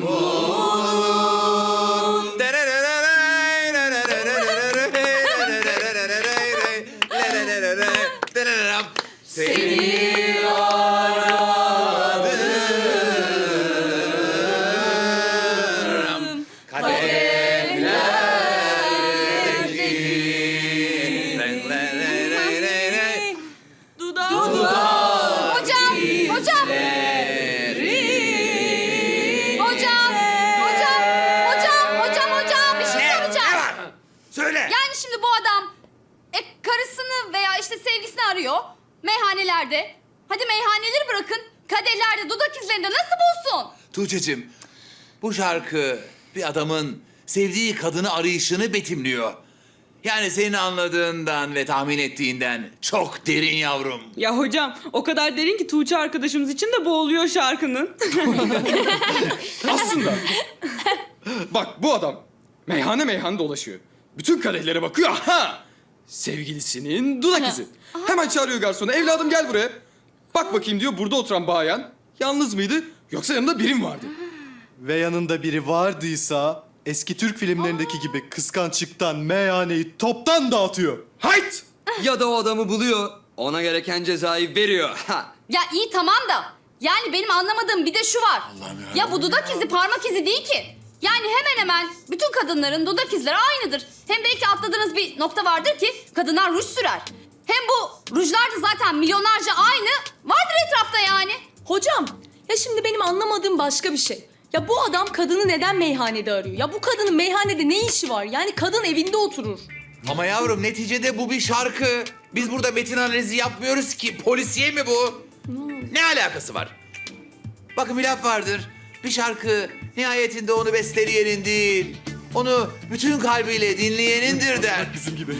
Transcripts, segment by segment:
Будемо. Arıyor meyhanelerde. Hadi meyhaneleri bırakın. Kadehler'de dudak izlerinde nasıl bulsun? Tuğçe'cim, bu şarkı bir adamın sevdiği kadını arayışını betimliyor. Yani senin anladığından ve tahmin ettiğinden çok derin yavrum. Ya hocam o kadar derin ki Tuğçe arkadaşımız için de boğuluyor şarkının. Aslında. Bak bu adam meyhane meyhane dolaşıyor. Bütün kadehlere bakıyor. Ha! Sevgilisinin dudak izi. Hemen çağırıyor garsonu. Evladım gel buraya. Bak bakayım diyor burada oturan bayan. Yalnız mıydı yoksa yanında biri mi vardı? Ve yanında biri vardıysa eski Türk filmlerindeki gibi kıskançlıktan meyhaneyi toptan dağıtıyor. Hayt! Ya da o adamı buluyor, ona gereken cezayı veriyor. Ha. Ya iyi tamam da yani benim anlamadığım bir de şu var. ya bu dudak izi parmak izi değil ki. Yani hemen hemen bütün kadınların dudak izleri aynıdır. Hem belki atladığınız bir nokta vardır ki kadınlar ruj sürer. Hem bu rujlar da zaten milyonlarca aynı vardır etrafta yani. Hocam ya şimdi benim anlamadığım başka bir şey. Ya bu adam kadını neden meyhanede arıyor? Ya bu kadının meyhanede ne işi var? Yani kadın evinde oturur. Ama yavrum neticede bu bir şarkı. Biz burada metin analizi yapmıyoruz ki. Polisiye mi bu? Ne alakası var? Bakın bir laf vardır. Bir şarkı nihayetinde onu besteleyenin değil, onu bütün kalbiyle dinleyenindir der. Bizim gibi.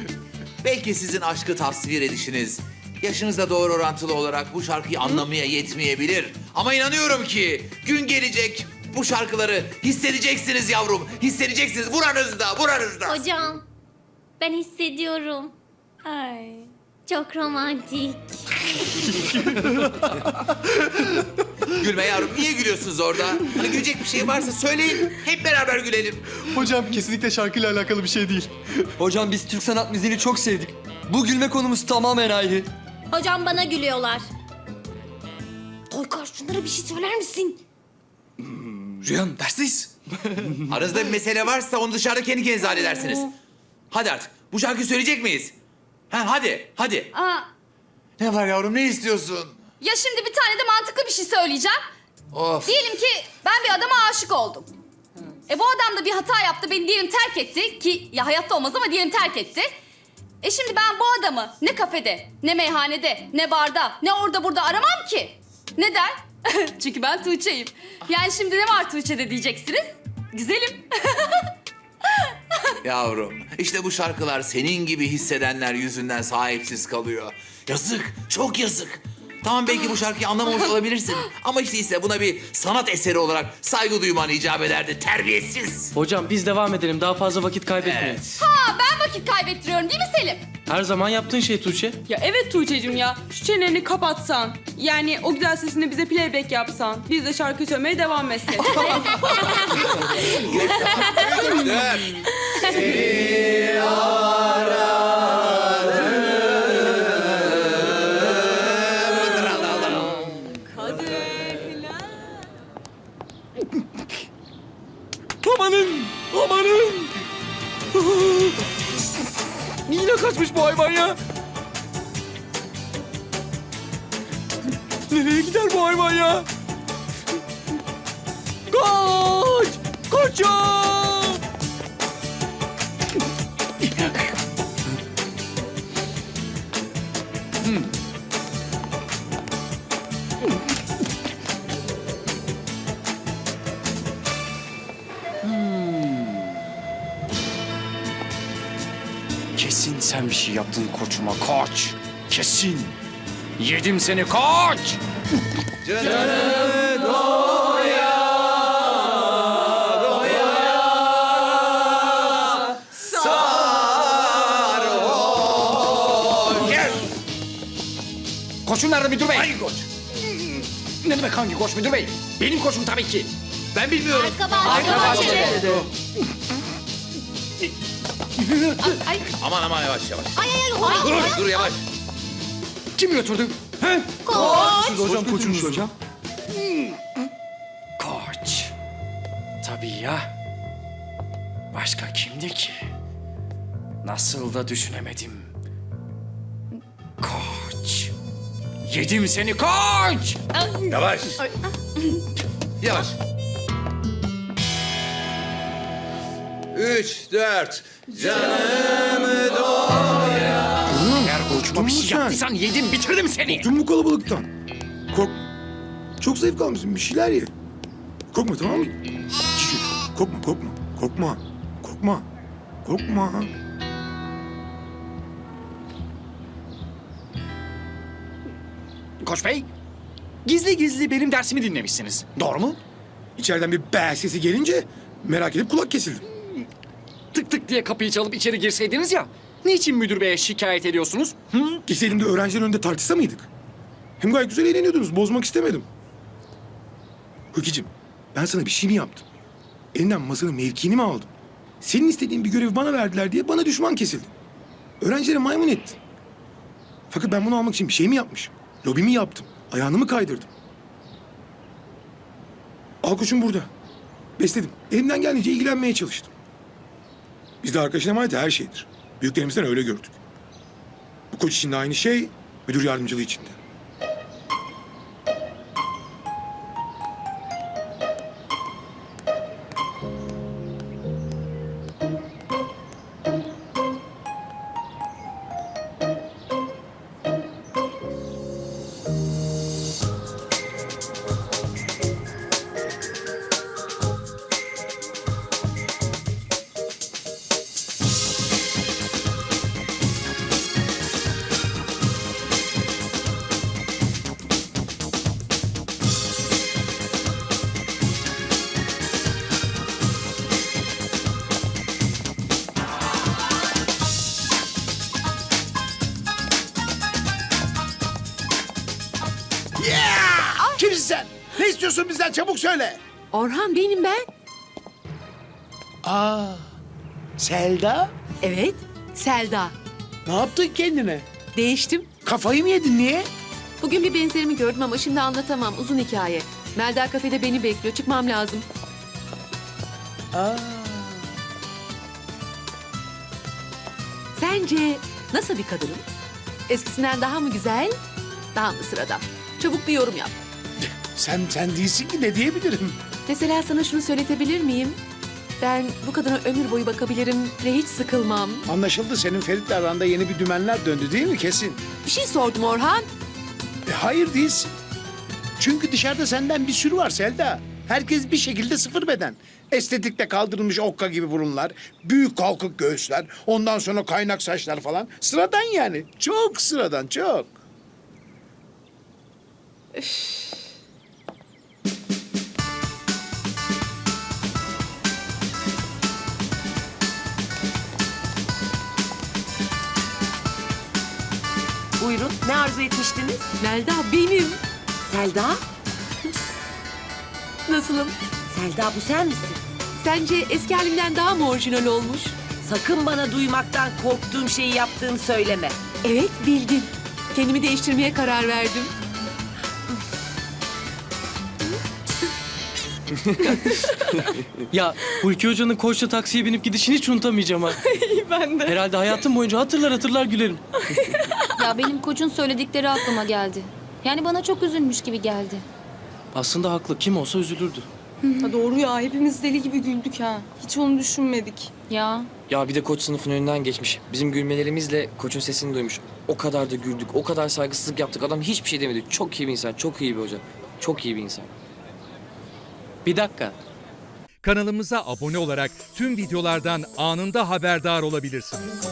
Belki sizin aşkı tasvir edişiniz yaşınızla doğru orantılı olarak bu şarkıyı anlamaya yetmeyebilir. Ama inanıyorum ki gün gelecek bu şarkıları hissedeceksiniz yavrum. Hissedeceksiniz buranızda, buranızda. Hocam, ben hissediyorum. Ay. Çok romantik. Gülme yavrum. Niye gülüyorsunuz orada? Hani gülecek bir şey varsa söyleyin. Hep beraber gülelim. Hocam kesinlikle şarkıyla alakalı bir şey değil. Hocam biz Türk sanat müziğini çok sevdik. Bu gülme konumuz tamamen ayrı. Hocam bana gülüyorlar. Toykar şunlara bir şey söyler misin? Rüyam dersteyiz. Aranızda bir mesele varsa onu dışarıda kendi kendinize halledersiniz. Hadi artık. Bu şarkıyı söyleyecek miyiz? Ha, hadi, hadi. Aa, Ne var yavrum, ne istiyorsun? Ya şimdi bir tane de mantıklı bir şey söyleyeceğim. Of. Diyelim ki ben bir adama aşık oldum. E bu adam da bir hata yaptı, beni diyelim terk etti ki ya hayatta olmaz ama diyelim terk etti. E şimdi ben bu adamı ne kafede, ne meyhanede, ne barda, ne orada burada aramam ki. Neden? Çünkü ben Tuğçe'yim. Yani şimdi ne var Tuğçe'de diyeceksiniz? Güzelim. Yavrum, işte bu şarkılar senin gibi hissedenler yüzünden sahipsiz kalıyor. Yazık, çok yazık. Tamam belki bu şarkıyı anlamamış olabilirsin. Ama işte ise buna bir sanat eseri olarak saygı duyman icap ederdi. Terbiyesiz. Hocam biz devam edelim. Daha fazla vakit kaybetmeyin. Ha ben vakit kaybettiriyorum değil mi Selim? Her zaman yaptığın şey Tuğçe. ya evet Tuğçe'cim ya şu çeneni kapatsan. Yani o güzel sesini bize playback yapsan. Biz de şarkı söylemeye devam etsek. Amanın! bu hayvan ya. Nereye gider bu hayvan ya? Kaç! Kaçın! Kesin sen bir şey yaptın koçuma koç. Kesin. Yedim seni koç. Gel. Koçum nerede müdür bey? Hangi koç? Ne demek hangi koç müdür bey? Benim koçum tabii ki. Ben bilmiyorum. Arka bahçede. Arka bahçede. Ay Aman aman yavaş yavaş. Ay ay ay. ay. Dur, dur yavaş. Kim götürdü? He? Siz hocam koçunuz hocam. Koç. Tabii ya. Başka kimdi ki? Nasıl da düşünemedim. Koç. Yedim seni koç. Yavaş. Yavaş. Üç, dört. Eğer koçuma bir şey yaptıysan yedim bitirdim seni. Tüm bu kalabalıktan. Kork... Çok zayıf kalmışsın. Bir şeyler ye. Korkma tamam mı? Şişt, Korkma, korkma. Korkma. Korkma. Korkma. Koç bey, gizli gizli benim dersimi dinlemişsiniz. Doğru mu? İçeriden bir be sesi gelince merak edip kulak kesildim. Tık tık diye kapıyı çalıp içeri girseydiniz ya. Niçin müdür beye şikayet ediyorsunuz? Hı? Gitseydim de öğrencilerin önünde tartışsa mıydık? Hem gayet güzel eğleniyordunuz. Bozmak istemedim. Hükicim, ben sana bir şey mi yaptım? Elinden masanın mevkiini mi aldım? Senin istediğin bir görevi bana verdiler diye bana düşman kesildi. Öğrencilere maymun ettin. Fakat ben bunu almak için bir şey mi yapmışım? Lobi mi yaptım? Ayağını mı kaydırdım? Al koçum burada. Besledim. Elimden geldiğince ilgilenmeye çalıştım. Bizde arkadaşın emaneti her şeydir. Büyüklerimizden öyle gördük. Bu koç için de aynı şey, müdür yardımcılığı için de. İstiyorsun bizden? Çabuk söyle. Orhan benim ben. Aa, Selda. Evet, Selda. Ne yaptın kendine? Değiştim. Kafayı mı yedin? Niye? Bugün bir benzerimi gördüm ama şimdi anlatamam. Uzun hikaye. Melda kafede beni bekliyor. Çıkmam lazım. Aa, Sence nasıl bir kadınım? Eskisinden daha mı güzel, daha mı sıradan? Çabuk bir yorum yap. Sen sen değilsin ki ne diyebilirim? Mesela sana şunu söyletebilir miyim? Ben bu kadına ömür boyu bakabilirim ve hiç sıkılmam. Anlaşıldı senin Ferit'le aranda yeni bir dümenler döndü değil mi kesin? Bir şey sordum Orhan. E, hayır değilsin. Çünkü dışarıda senden bir sürü var Selda. Herkes bir şekilde sıfır beden. Estetikte kaldırılmış okka gibi burunlar, büyük kalkık göğüsler, ondan sonra kaynak saçlar falan. Sıradan yani. Çok sıradan, çok. Buyurun, ne arzu etmiştiniz? Melda benim. Selda? Nasılım? Selda bu sen misin? Sence eski halimden daha mı orijinal olmuş? Sakın bana duymaktan korktuğum şeyi yaptığını söyleme. Evet bildim. Kendimi değiştirmeye karar verdim. Ya Hulki Hoca'nın koçla taksiye binip gidişini hiç unutamayacağım ha. ben de. Herhalde hayatım boyunca hatırlar hatırlar gülerim. Ya benim koçun söyledikleri aklıma geldi. Yani bana çok üzülmüş gibi geldi. Aslında haklı. Kim olsa üzülürdü. Ha, doğru ya hepimiz deli gibi güldük ha. Hiç onu düşünmedik. Ya Ya bir de koç sınıfın önünden geçmiş. Bizim gülmelerimizle koçun sesini duymuş. O kadar da güldük, o kadar saygısızlık yaptık. Adam hiçbir şey demedi. Çok iyi bir insan, çok iyi bir hoca. Çok iyi bir insan. Bir dakika. Kanalımıza abone olarak tüm videolardan anında haberdar olabilirsiniz.